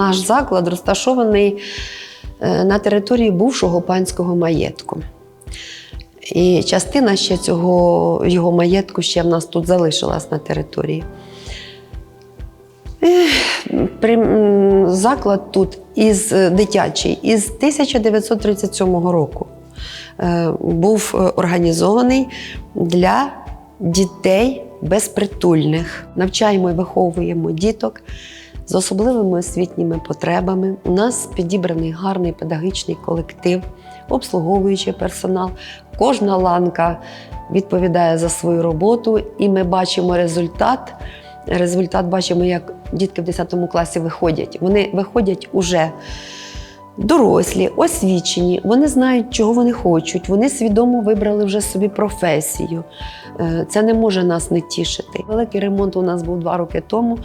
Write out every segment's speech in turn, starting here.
Наш заклад розташований е, на території бувшого панського маєтку. І частина ще цього його маєтку ще в нас тут залишилась на території. Заклад тут із е, дитячий із 1937 року е, був організований для дітей безпритульних. Навчаємо і виховуємо діток з особливими освітніми потребами. У нас підібраний гарний педагогічний колектив, обслуговуючий персонал. Кожна ланка відповідає за свою роботу, і ми бачимо результат. Результат бачимо, як дітки в 10 класі виходять. Вони виходять уже дорослі, освічені, вони знають, чого вони хочуть, вони свідомо вибрали вже собі професію. Е, Це не може нас не тішити. Великий ремонт у нас був два роки тому.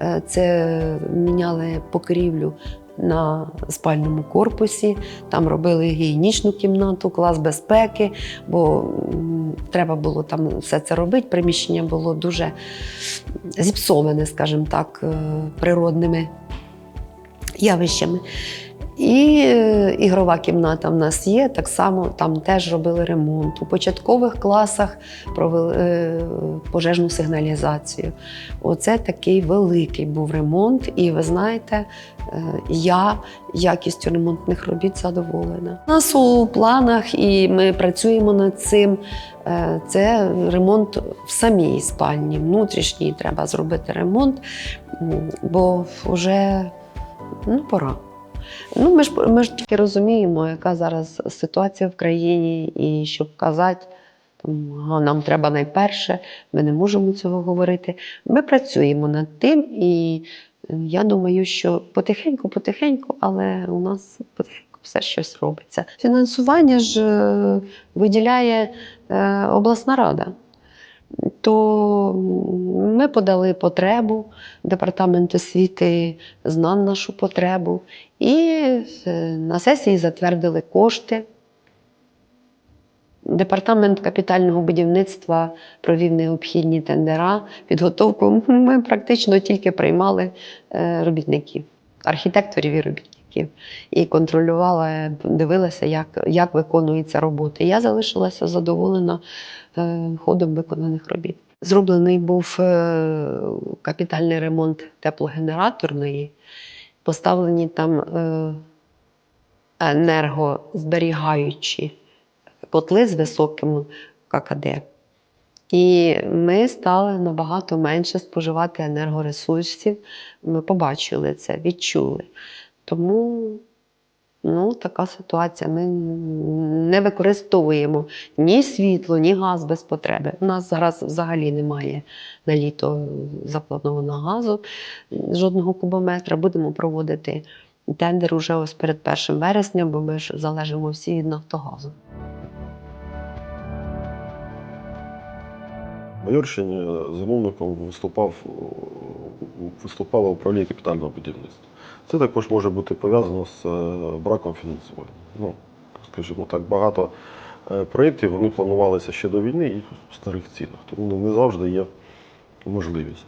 Е, Це міняли покрівлю на спальному корпусі, там робили гігієнічну кімнату, клас безпеки, бо треба було там все це робити. Приміщення було дуже зіпсоване, скажімо так, е, природними явищами. І е, ігрова кімната в нас є, так само там теж робили ремонт. У початкових класах провели е, пожежну сигналізацію. Оце такий великий був ремонт, і ви знаєте, е, я якістю ремонтних робіт задоволена. У нас у планах, і ми працюємо над цим. Це ремонт в самій спальні, внутрішній треба зробити ремонт, бо вже ну, пора. Ну, ми ж ми ж тільки розуміємо, яка зараз ситуація в країні, і щоб казати, там, нам треба найперше, ми не можемо цього говорити. Ми працюємо над тим, і е, я думаю, що потихеньку, потихеньку, але у нас потихеньку все щось робиться. Фінансування ж е, виділяє е, обласна рада. То ми подали потребу, департамент освіти знав нашу потребу, і е, на сесії затвердили кошти. Департамент капітального будівництва провів необхідні тендера, підготовку. Ми практично тільки приймали е, робітників, архітекторів і робітників. І контролювала, дивилася, як, як виконується робота. Я залишилася задоволена е, ходом виконаних робіт. Зроблений був е, капітальний ремонт теплогенераторної, поставлені там е, енергозберігаючі котли з високим ККД. І ми стали набагато менше споживати енергоресурсів. Ми побачили це, відчули. Тому ну, така ситуація. Ми не використовуємо ні світло, ні газ без потреби. У нас зараз взагалі немає на літо запланованого газу, жодного кубометра. Будемо проводити тендер уже ось перед 1 вересня, бо ми ж залежимо всі від Нафтогазу. Майорщині замовником виступав, виступало управління капітального будівництва. Це також може бути пов'язано з е, браком фінансування. Ну, скажімо так, багато е, проєктів вони планувалися ще до війни і в старих цінах, тому не завжди є можливість.